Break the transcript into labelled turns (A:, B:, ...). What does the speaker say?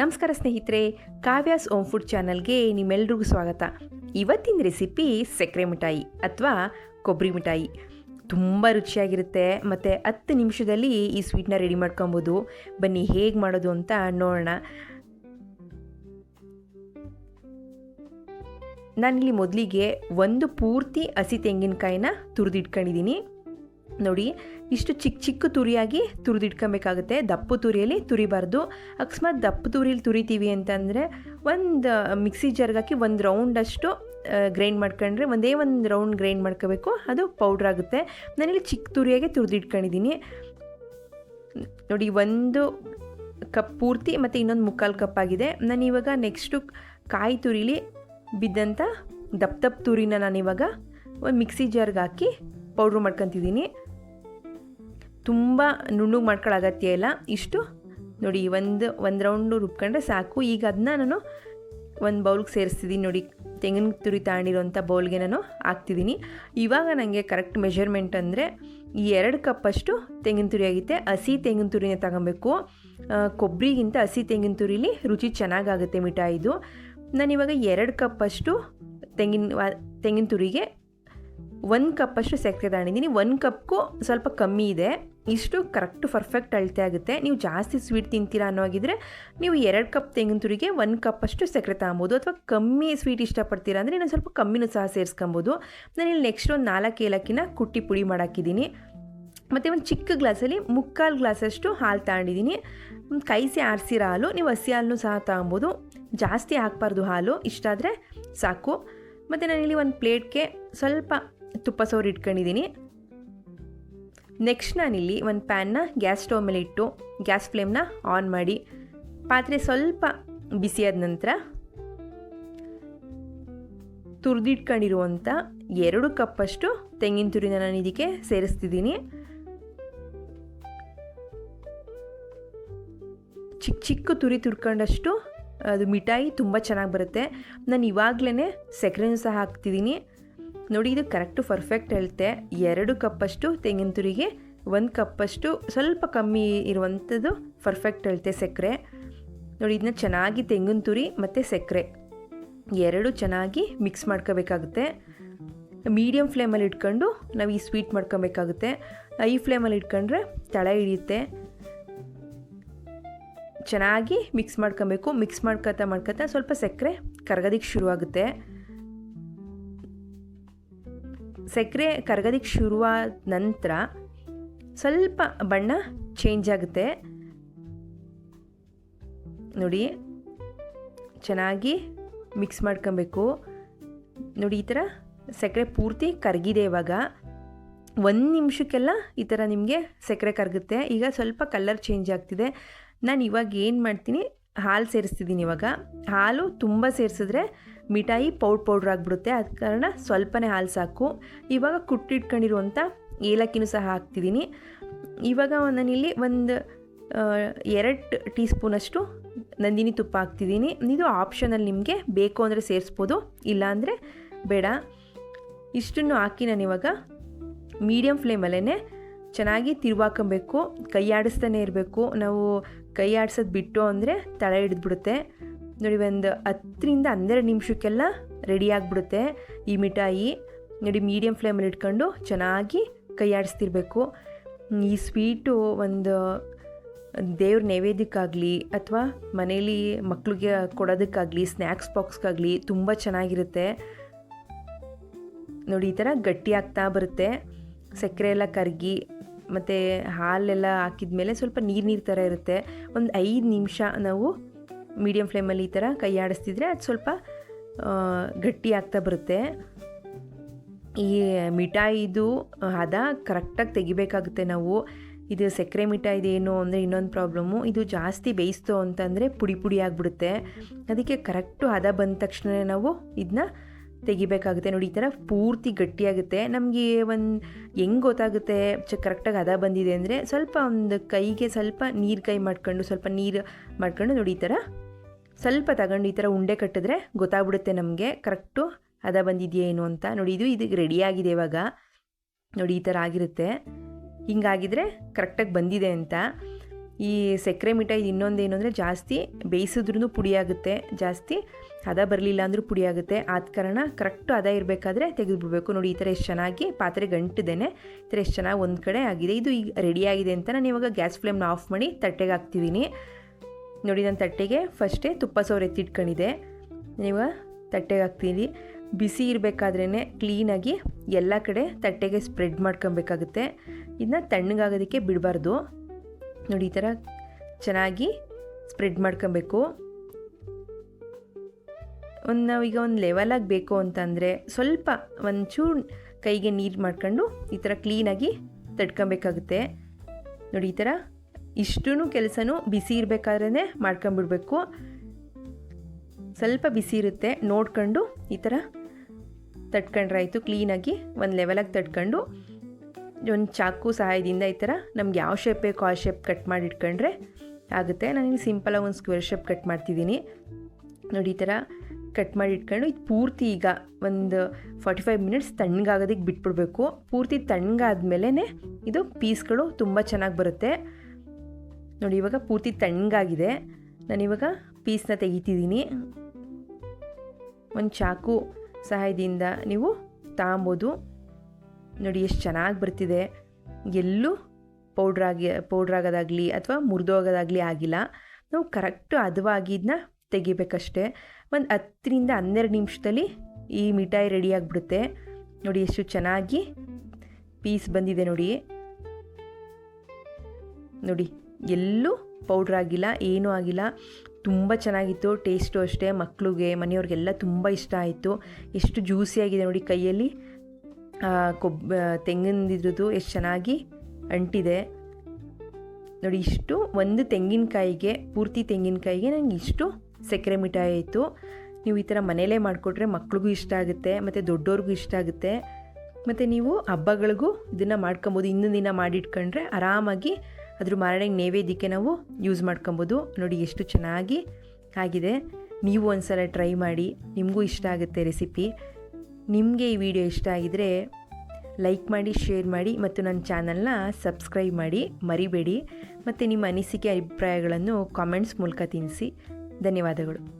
A: ನಮಸ್ಕಾರ ಸ್ನೇಹಿತರೆ, Kavya's ohm food ಚಾನಲ್ಗೆ ನಿಮ್ಮೆಲ್ರಿಗೂ ಸ್ವಾಗತ. ಇವತ್ತಿನ ರೆಸಿಪಿ ಸಕ್ಕರೆ ಮಿಠಾಯಿ ಅಥವಾ ಕೊಬ್ಬರಿ ಮಿಠಾಯಿ. ತುಂಬ ರುಚಿಯಾಗಿರುತ್ತೆ ಮತ್ತು ಹತ್ತು ನಿಮಿಷದಲ್ಲಿ ಈ ಸ್ವೀಟ್ನ ರೆಡಿ ಮಾಡ್ಕೊಬೋದು. ಬನ್ನಿ ಹೇಗೆ ಮಾಡೋದು ಅಂತ ನೋಡೋಣ. ನಾನಿಲ್ಲಿ ಮೊದಲಿಗೆ ಒಂದು ಪೂರ್ತಿ ಹಸಿ ತೆಂಗಿನಕಾಯಿನ ತುರಿದಿಟ್ಕೊಂಡಿದ್ದೀನಿ. ನೋಡಿ, ಇಷ್ಟು ಚಿಕ್ಕ ಚಿಕ್ಕ ತುರಿಯಾಗಿ ತುರಿದಿಟ್ಕೊಬೇಕಾಗುತ್ತೆ. ದಪ್ಪು ತುರಿಯಲ್ಲಿ ತುರಿಬಾರ್ದು. ಅಕಸ್ಮಾತ್ ದಪ್ಪು ತುರಿಯಲ್ಲಿ ತುರಿತೀವಿ ಅಂತಂದರೆ ಒಂದು ಮಿಕ್ಸಿ ಜಾರ್ಗೆ ಒಂದು ರೌಂಡಷ್ಟು ಗ್ರೈಂಡ್ ಮಾಡ್ಕೊಂಡ್ರೆ ಒಂದೇ ಒಂದು ರೌಂಡ್ ಗ್ರೈಂಡ್ ಮಾಡ್ಕೋಬೇಕು. ಅದು ಪೌಡ್ರ್ ಆಗುತ್ತೆ. ನಾನಿಲ್ಲಿ ಚಿಕ್ಕ ತುರಿಯಾಗೆ ತುರಿದಿಟ್ಕೊಂಡಿದ್ದೀನಿ. ನೋಡಿ, ಒಂದು ಕಪ್ ಪೂರ್ತಿ ಮತ್ತು ಇನ್ನೊಂದು ಮುಕ್ಕಾಲು ಕಪ್ ಆಗಿದೆ. ನಾನು ಇವಾಗ ನೆಕ್ಸ್ಟು ಕಾಯಿ ತುರಿಲಿ ಬಿದ್ದಂಥ ದಪ್ಪ ದಪ್ಪ ತುರಿನ ನಾನಿವಾಗ ಒಂದು ಮಿಕ್ಸಿ ಜಾರ್ಗೆ ಹಾಕಿ ಪೌಡ್ರ್ ಮಾಡ್ಕೊತಿದ್ದೀನಿ. ತುಂಬ ನುಣ್ಣಗೆ ಮಾಡ್ಕೊಳ್ಳೋ ಅಗತ್ಯ ಇಲ್ಲ. ಇಷ್ಟು ನೋಡಿ ಒಂದು ಒಂದು ರೌಂಡು ರುಬ್ಕೊಂಡ್ರೆ ಸಾಕು. ಈಗ ಅದನ್ನ ನಾನು ಒಂದು ಬೌಲ್ಗೆ ಸೇರಿಸ್ತಿದ್ದೀನಿ ನೋಡಿ, ತೆಂಗಿನ ತುರಿ ತಾಂಡಿರೋಂಥ ಬೌಲ್ಗೆ ನಾನು ಹಾಕ್ತಿದ್ದೀನಿ ಇವಾಗ ನನಗೆ ಕರೆಕ್ಟ್ ಮೆಷರ್ಮೆಂಟ್ ಅಂದರೆ ಈ ಎರಡು ಕಪ್ಪಷ್ಟು ತೆಂಗಿನ ತುರಿ ಆಗುತ್ತೆ. ಹಸಿ ತೆಂಗಿನ ತುರಿನೇ ತಗೊಬೇಕು. ಕೊಬ್ಬರಿಗಿಂತ ಹಸಿ ತೆಂಗಿನ ತುರಿಲಿ ರುಚಿ ಚೆನ್ನಾಗಾಗುತ್ತೆ ಮಿಠಾಯಿದು. ನಾನಿವಾಗ ಎರಡು ಕಪ್ಪಷ್ಟು ತೆಂಗಿನ ತೆಂಗಿನ ತುರಿಗೆ ಒಂದು ಕಪ್ಪಷ್ಟು ಸಕ್ಕರೆ ತಗೊಂಡಿದ್ದೀನಿ ಒಂದು ಕಪ್ಗೂ ಸ್ವಲ್ಪ ಕಮ್ಮಿ ಇದೆ. ಇಷ್ಟು ಕರೆಕ್ಟ್ ಪರ್ಫೆಕ್ಟ್ ಅಳತೆ ಆಗುತ್ತೆ. ನೀವು ಜಾಸ್ತಿ ಸ್ವೀಟ್ ತಿಂತೀರಾ ಅನ್ನೋ ಹಾಗಿದ್ರೆ ನೀವು ಎರಡು ಕಪ್ ತೆಂಗಿನ ತುರಿಗೆ ಒಂದು ಕಪ್ಪಷ್ಟು ಸಕ್ಕರೆ ತಗೊಬೋದು ಅಥವಾ ಕಮ್ಮಿ ಸ್ವೀಟ್ ಇಷ್ಟಪಡ್ತೀರಾ ಅಂದರೆ ಇನ್ನೊಂದು ಸ್ವಲ್ಪ ಕಮ್ಮಿನೂ ಸಹ ಸೇರಿಸ್ಕೊಬೋದು. ನಾನಿಲ್ಲಿ ನೆಕ್ಸ್ಟ್ ಒಂದು ನಾಲ್ಕು ಏಲಕ್ಕಿನ ಕುಟ್ಟಿ ಪುಡಿ ಮಾಡಾಕಿದ್ದೀನಿ. ಮತ್ತು ಒಂದು ಚಿಕ್ಕ ಗ್ಲಾಸಲ್ಲಿ ಮುಕ್ಕಾಲು ಗ್ಲಾಸಷ್ಟು ಹಾಲು ತಗೊಂಡಿದ್ದೀನಿ. ಕೈಸಿ ಆರಿಸಿರೋ ಹಾಲು, ನೀವು ಹಸಿ ಹಾಲನ್ನು ಸಹ ತಗೊಬೋದು ಜಾಸ್ತಿ ಹಾಕ್ಬಾರ್ದು ಹಾಲು, ಇಷ್ಟಾದರೆ ಸಾಕು. ಮತ್ತು ನಾನಿಲ್ಲಿ ಒಂದು ಪ್ಲೇಟ್ಗೆ ಸ್ವಲ್ಪ ತುಪ್ಪ ಸೋರಿ ಇಟ್ಕೊಂಡಿದ್ದೀನಿ. ನೆಕ್ಸ್ಟ್ ನಾನಿಲ್ಲಿ ಒಂದು ಪ್ಯಾನ್ನ ಗ್ಯಾಸ್ ಸ್ಟವ್ ಮೇಲೆ ಇಟ್ಟು ಗ್ಯಾಸ್ ಫ್ಲೇಮ್ನ ಆನ್ ಮಾಡಿ, ಪಾತ್ರೆ ಸ್ವಲ್ಪ ಬಿಸಿಯಾದ ನಂತರ ತುರಿದಿಟ್ಕೊಂಡಿರುವಂಥ ಎರಡು ಕಪ್ಪಷ್ಟು ತೆಂಗಿನ ತುರಿನ ನಾನು ಇದಕ್ಕೆ ಸೇರಿಸ್ತಿದ್ದೀನಿ. ಚಿಕ್ಕ ಚಿಕ್ಕ ತುರಿ ತುರ್ಕೊಂಡಷ್ಟು ಅದು ಮಿಠಾಯಿ ತುಂಬ ಚೆನ್ನಾಗಿ ಬರುತ್ತೆ. ನಾನು ಇವಾಗಲೇ ಸಕ್ಕರೆನೂ ಸಹ ಹಾಕ್ತಿದ್ದೀನಿ. ನೋಡಿ, ಇದು ಕರೆಕ್ಟು ಪರ್ಫೆಕ್ಟ್ ಹೇಳುತ್ತೆ ಎರಡು ಕಪ್ಪಷ್ಟು ತೆಂಗಿನ ತುರಿಗೆ, ಒಂದು ಕಪ್ಪಷ್ಟು ಸ್ವಲ್ಪ ಕಮ್ಮಿ ಇರುವಂಥದ್ದು ಪರ್ಫೆಕ್ಟ್ ಹೇಳುತ್ತೆ ಸಕ್ಕರೆ. ನೋಡಿ ಇದನ್ನ ಚೆನ್ನಾಗಿ ತೆಂಗಿನ ತುರಿ ಮತ್ತು ಸಕ್ಕರೆ. ಎರಡು ಚೆನ್ನಾಗಿ ಮಿಕ್ಸ್ ಮಾಡ್ಕೋಬೇಕಾಗುತ್ತೆ. ಮೀಡಿಯಮ್ ಫ್ಲೇಮಲ್ಲಿ ಇಟ್ಕೊಂಡು ನಾವು ಈ ಸ್ವೀಟ್ ಮಾಡ್ಕೊಬೇಕಾಗುತ್ತೆ. ಐ ಫ್ಲೇಮಲ್ಲಿ ಇಟ್ಕೊಂಡ್ರೆ ತಳ ಹಿಡಿಯುತ್ತೆ. ಚೆನ್ನಾಗಿ ಮಿಕ್ಸ್ ಮಾಡ್ಕೊಬೇಕು. ಮಿಕ್ಸ್ ಮಾಡ್ಕೊತಾ ಮಾಡ್ಕೊತಾ ಸ್ವಲ್ಪ ಸಕ್ಕರೆ ಕರಗೋದಕ್ಕೆ ಶುರುವಾಗುತ್ತೆ. ಸಕ್ಕರೆ ಕರಗೋದಕ್ಕೆ ಶುರುವಾದ ನಂತರ ಸ್ವಲ್ಪ ಬಣ್ಣ ಚೇಂಜ್ ಆಗುತ್ತೆ. ನೋಡಿ, ಚೆನ್ನಾಗಿ ಮಿಕ್ಸ್ ಮಾಡ್ಕೊಬೇಕು. ನೋಡಿ, ಈ ಥರ ಸಕ್ಕರೆ ಪೂರ್ತಿ ಕರಗಿದೆ ಇವಾಗ. ಒಂದು ನಿಮಿಷಕ್ಕೆಲ್ಲ ಈ ಥರ ನಿಮಗೆ ಸಕ್ಕರೆ ಕರಗುತ್ತೆ. ಈಗ ಸ್ವಲ್ಪ ಕಲರ್ ಚೇಂಜ್ ಆಗ್ತಿದೆ. ನಾನು ಇವಾಗ ಏನು ಮಾಡ್ತೀನಿ? ಹಾಲು ಸೇರಿಸ್ತಿದ್ದೀನಿ ಇವಾಗ. ಹಾಲು ತುಂಬ ಸೇರಿಸಿದ್ರೆ ಮಿಠಾಯಿ ಪೌಡ್ ಪೌಡ್ರ್ ಆಗಿಬಿಡುತ್ತೆ. ಆದ ಕಾರಣ ಸ್ವಲ್ಪನೇ ಹಾಲು ಸಾಕು. ಇವಾಗ ಕುಟ್ಟಿಟ್ಕೊಂಡಿರುವಂಥ ಏಲಕ್ಕಿನೂ ಸಹ ಹಾಕ್ತಿದ್ದೀನಿ. ಇವಾಗ ನಾನಿಲ್ಲಿ ಒಂದು ಎರಡು ಟೀ ಸ್ಪೂನಷ್ಟು ನಂದಿನಿ ತುಪ್ಪ ಹಾಕ್ತಿದ್ದೀನಿ. ಇದು ಆಪ್ಷನಲ್ಲಿ ನಿಮಗೆ ಬೇಕು ಅಂದರೆ ಸೇರಿಸ್ಬೋದು ಇಲ್ಲಾಂದರೆ ಬೇಡ. ಇಷ್ಟನ್ನು ಹಾಕಿ ನಾನಿವಾಗ ಮೀಡಿಯಮ್ ಫ್ಲೇಮಲ್ಲೇ ಚೆನ್ನಾಗಿ ತಿರುವಾಕೊಬೇಕು. ಕೈ ಆಡಿಸ್ತಾನೆ ಇರಬೇಕು. ನಾವು ಕೈ ಆಡಿಸೋದು ಬಿಟ್ಟು ಅಂದರೆ ತಳ ಹಿಡಿದ್ಬಿಡುತ್ತೆ. ನೋಡಿ, ಒಂದು ಹತ್ತರಿಂದ ಹನ್ನೆರಡು ನಿಮಿಷಕ್ಕೆಲ್ಲ ರೆಡಿ ಆಗಿಬಿಡುತ್ತೆ ಈ ಮಿಠಾಯಿ. ನೋಡಿ ಮೀಡಿಯಮ್ ಫ್ಲೇಮಲ್ಲಿ ಇಟ್ಕೊಂಡು ಚೆನ್ನಾಗಿ ಕೈಯಾಡಿಸ್ತಿರ್ಬೇಕು. ಈ ಸ್ವೀಟು ಒಂದು ದೇವ್ರ ನೈವೇದ್ಯಕ್ಕಾಗಲಿ ಅಥವಾ ಮನೇಲಿ ಮಕ್ಕಳಿಗೆ ಕೊಡೋದಕ್ಕಾಗಲಿ ಸ್ನ್ಯಾಕ್ಸ್ ಬಾಕ್ಸ್ಗಾಗಲಿ ತುಂಬ ಚೆನ್ನಾಗಿರುತ್ತೆ. ನೋಡಿ, ಈ ಥರ ಗಟ್ಟಿ ಆಗ್ತಾ ಬರುತ್ತೆ. ಸಕ್ಕರೆ ಎಲ್ಲ ಕರಗಿ, ಮತ್ತು ಹಾಲೆಲ್ಲ ಹಾಕಿದ ಮೇಲೆ ಸ್ವಲ್ಪ ನೀರು ನೀರು ಥರ ಇರುತ್ತೆ. ಒಂದು ಐದು ನಿಮಿಷ ನಾವು ಮೀಡಿಯಮ್ ಫ್ಲೇಮಲ್ಲಿ ಈ ಥರ ಕೈ ಆಡಿಸ್ತಿದ್ರೆ ಅದು ಸ್ವಲ್ಪ ಗಟ್ಟಿ ಆಗ್ತಾ ಬರುತ್ತೆ. ಈ ಮಿಠಾಯಿದು ಹದ ಕರೆಕ್ಟಾಗಿ ತೆಗಿಬೇಕಾಗುತ್ತೆ ನಾವು. ಇದು ಸಕ್ಕರೆ ಮಿಠಾಯಿ ಏನು ಅಂದರೆ ಇನ್ನೊಂದು ಪ್ರಾಬ್ಲಮ್ಮು. ಇದು ಜಾಸ್ತಿ ಬೇಯಿಸ್ತು ಅಂತಂದರೆ ಪುಡಿ ಪುಡಿ ಆಗಿಬಿಡುತ್ತೆ. ಅದಕ್ಕೆ ಕರೆಕ್ಟು ಹದ ಬಂದ ತಕ್ಷಣ ನಾವು ಇದನ್ನ ತೆಗಿಬೇಕಾಗುತ್ತೆ. ನೋಡಿ, ಈ ಥರ ಪೂರ್ತಿ ಗಟ್ಟಿಯಾಗುತ್ತೆ. ನಮಗೆ ಒಂದು ಹೆಂಗೆ ಗೊತ್ತಾಗುತ್ತೆ? ಚ, ಕರೆಕ್ಟಾಗಿ ಹದ ಬಂದಿದೆ ಅಂದರೆ ಸ್ವಲ್ಪ ಒಂದು ಕೈಗೆ ಸ್ವಲ್ಪ ನೀರು ಕೈ ಮಾಡ್ಕೊಂಡು, ಸ್ವಲ್ಪ ನೀರು ಮಾಡ್ಕೊಂಡು ನೋಡಿ, ಈ ಥರ ಸ್ವಲ್ಪ ತಗೊಂಡು ಈ ಥರ ಉಂಡೆ ಕಟ್ಟಿದ್ರೆ ಗೊತ್ತಾಗ್ಬಿಡುತ್ತೆ ನಮಗೆ. ಕರೆಕ್ಟು ಹದ ಬಂದಿದೆಯಾ ಏನು ಅಂತ. ನೋಡಿ, ಇದು ಇದಕ್ಕೆ ರೆಡಿಯಾಗಿದೆ ಇವಾಗ. ನೋಡಿ, ಈ ಥರ ಆಗಿರುತ್ತೆ. ಹಿಂಗಾಗಿದ್ರೆ ಕರೆಕ್ಟಾಗಿ ಬಂದಿದೆ ಅಂತ. ಈ ಸಕ್ಕರೆ ಮಿಠಾಯಿ ಇನ್ನೊಂದೇನು ಅಂದರೆ ಜಾಸ್ತಿ ಬೇಯಿಸಿದ್ರೂ ಪುಡಿಯಾಗುತ್ತೆ, ಜಾಸ್ತಿ ಹದ ಬರಲಿಲ್ಲ ಅಂದರೂ ಪುಡಿಯಾಗುತ್ತೆ. ಆದ ಕಾರಣ ಕರೆಕ್ಟು ಹದ ಇರಬೇಕಾದ್ರೆ ತೆಗೆದುಬಿಡ್ಬೇಕು. ನೋಡಿ, ಈ ಥರ ಎಷ್ಟು ಚೆನ್ನಾಗಿ ಪಾತ್ರೆ ಗಂಟಿದ್ದೇನೆ. ಈ ಥರ ಎಷ್ಟು ಚೆನ್ನಾಗಿ ಒಂದು ಕಡೆ ಆಗಿದೆ. ಇದು ಈಗ ರೆಡಿಯಾಗಿದೆ ಅಂತ ನಾನು ಇವಾಗ ಗ್ಯಾಸ್ ಫ್ಲೇಮ್ನ ಆಫ್ ಮಾಡಿ ತಟ್ಟೆಗೆ ಹಾಕ್ತಿದ್ದೀನಿ ನೋಡಿ, ನಾನು ತಟ್ಟೆಗೆ ಫಸ್ಟೇ ತುಪ್ಪ ಸೋರೆ ಎತ್ತಿಟ್ಕೊಂಡಿದೆ ನೀವು ತಟ್ಟೆಗೆ ಹಾಕ್ತೀನಿ ಬಿಸಿ ಇರಬೇಕಾದ್ರೇ ಕ್ಲೀನಾಗಿ ಎಲ್ಲ ಕಡೆ ತಟ್ಟೆಗೆ ಸ್ಪ್ರೆಡ್ ಮಾಡ್ಕೊಬೇಕಾಗುತ್ತೆ. ಇದನ್ನ ತಣ್ಣಗಾಗೋದಕ್ಕೆ ಬಿಡಬಾರ್ದು. ನೋಡಿ, ಈ ಥರ ಚೆನ್ನಾಗಿ ಸ್ಪ್ರೆಡ್ ಮಾಡ್ಕೊಬೇಕು. ಒಂದು ನಾವೀಗ ಒಂದು ಲೆವೆಲಾಗಿ ಬೇಕು ಅಂತಂದರೆ ಸ್ವಲ್ಪ ಒಂಚೂರು ಕೈಗೆ ನೀರು ಮಾಡ್ಕೊಂಡು ಈ ಥರ ಕ್ಲೀನಾಗಿ ತಡ್ಕೊಬೇಕಾಗುತ್ತೆ ನೋಡಿ, ಈ ಥರ ಇಷ್ಟೂ ಕೆಲಸನೂ ಬಿಸಿ ಇರಬೇಕಾದ್ರೇ ಮಾಡ್ಕೊಂಬಿಡ್ಬೇಕು. ಸ್ವಲ್ಪ ಬಿಸಿ ಇರುತ್ತೆ, ನೋಡ್ಕೊಂಡು ಈ ಥರ ತಡ್ಕೊಂಡ್ರಾಯಿತು ಕ್ಲೀನಾಗಿ ಒಂದು ಲೆವೆಲಾಗಿ ತಟ್ಕೊಂಡು ಒಂದು ಚಾಕು ಸಹಾಯದಿಂದ ಈ ಥರ ನಮ್ಗೆ ಯಾವ ಶೇಪ್ ಬೇಕೋ ಆ ಶೇಪ್ ಕಟ್ ಮಾಡಿ ಇಟ್ಕೊಂಡ್ರೆ ಆಗುತ್ತೆ. ನಾನು ಸಿಂಪಲಾಗಿ ಒಂದು ಸ್ಕ್ವೇರ್ ಶೇಪ್ ಕಟ್ ಮಾಡ್ತಿದ್ದೀನಿ. ನೋಡಿ ಈ ಥರ ಕಟ್ ಮಾಡಿ ಇಟ್ಕೊಂಡು ಇದು ಪೂರ್ತಿ ಈಗ ಒಂದು ಫಾರ್ಟಿ ಫೈವ್ ಮಿನಿಟ್ಸ್ ತಣ್ಣಗಾಗೋದಕ್ಕೆ ಬಿಟ್ಬಿಡ್ಬೇಕು. ಪೂರ್ತಿ ತಣ್ಣಗಾದ್ಮೇಲೆ ಇದು ಪೀಸ್ಗಳು ತುಂಬ ಚೆನ್ನಾಗಿ ಬರುತ್ತೆ. ನೋಡಿ ಇವಾಗ ಪೂರ್ತಿ ತಣ್ಣಗಾಗಿದೆ. ನಾನಿವಾಗ ಪೀಸ್ನ ತೆಗಿತಿದ್ದೀನಿ. ಒಂದು ಚಾಕು ಸಹಾಯದಿಂದ ನೀವು ತಗೊಬೋದು ನೋಡಿ ಎಷ್ಟು ಚೆನ್ನಾಗಿ ಬರ್ತಿದೆ. ಎಲ್ಲೂ ಪೌಡ್ರಾಗಿ ಪೌಡ್ರಾಗೋದಾಗಲಿ ಅಥವಾ ಮುರಿದೋಗೋದಾಗಲಿ ಆಗಿಲ್ಲ. ನಾವು ಕರೆಕ್ಟು ಹದವಾಗಿದ್ದನ್ನ ತೆಗಿಬೇಕಷ್ಟೇ. ಒಂದು ಹತ್ತರಿಂದ ಹನ್ನೆರಡು ನಿಮಿಷದಲ್ಲಿ ಈ ಮಿಠಾಯಿ ರೆಡಿ ಆಗಿಬಿಡುತ್ತೆ. ನೋಡಿ ಎಷ್ಟು ಚೆನ್ನಾಗಿ ಪೀಸ್ ಬಂದಿದೆ ನೋಡಿ. ನೋಡಿ, ಎಲ್ಲೂ ಪೌಡ್ರ್ ಆಗಿಲ್ಲ, ಏನೂ ಆಗಿಲ್ಲ. ತುಂಬ ಚೆನ್ನಾಗಿತ್ತು ಟೇಸ್ಟು ಅಷ್ಟೇ ಮಕ್ಕಳಿಗೆ ಮನೆಯವ್ರಿಗೆಲ್ಲ ತುಂಬ ಇಷ್ಟ ಆಯಿತು. ಎಷ್ಟು ಜ್ಯೂಸಿಯಾಗಿದೆ ನೋಡಿ ಕೈಯಲ್ಲಿ. ಕೊಬ್ಬ ತೆಂಗಿನದಿದ್ರದ್ದು ಎಷ್ಟು ಚೆನ್ನಾಗಿ ಅಂಟಿದೆ. ನೋಡಿ, ಇಷ್ಟು ಒಂದು ತೆಂಗಿನಕಾಯಿಗೆ, ಪೂರ್ತಿ ತೆಂಗಿನಕಾಯಿಗೆ ನಂಗೆ ಇಷ್ಟು ಸಕ್ಕರೆ ಮಿಠಾಯಿ ಆಯಿತು. ನೀವು ಈ ಥರ ಮನೇಲೇ ಮಾಡಿಕೊಟ್ರೆ ಮಕ್ಳಿಗೂ ಇಷ್ಟ ಆಗುತ್ತೆ, ಮತ್ತು ದೊಡ್ಡವ್ರಿಗೂ ಇಷ್ಟ ಆಗುತ್ತೆ. ಮತ್ತು ನೀವು ಹಬ್ಬಗಳಿಗೂ ಇದನ್ನು ಮಾಡ್ಕೊಬೋದು. ಇನ್ನೊಂದು ದಿನ ಮಾಡಿಟ್ಕೊಂಡ್ರೆ ಆರಾಮಾಗಿ ಅದ್ರ ಮಾರಣೆಗೆ ನೈವೇದ್ಯಕ್ಕೆ ನಾವು ಯೂಸ್ ಮಾಡ್ಕೊಬೋದು. ನೋಡಿ, ಎಷ್ಟು ಚೆನ್ನಾಗಿ ಆಗಿದೆ. ನೀವು ಒಂದು ಸಲ ಟ್ರೈ ಮಾಡಿ. ನಿಮಗೂ ಇಷ್ಟ ಆಗುತ್ತೆ ರೆಸಿಪಿ. ನಿಮಗೆ ಈ ವಿಡಿಯೋ ಇಷ್ಟ ಆಗಿದ್ರೆ ಲೈಕ್ ಮಾಡಿ, ಶೇರ್ ಮಾಡಿ ಮತ್ತು ನನ್ನ ಚಾನಲ್ನ ಸಬ್ಸ್ಕ್ರೈಬ್ ಮಾಡಿ ಮರಿಬೇಡಿ. ಮತ್ತು ನಿಮ್ಮ ಅನಿಸಿಕೆ, ಅಭಿಪ್ರಾಯಗಳನ್ನು ಕಾಮೆಂಟ್ಸ್ ಮೂಲಕ ತಿಳಿಸಿ. ಧನ್ಯವಾದಗಳು.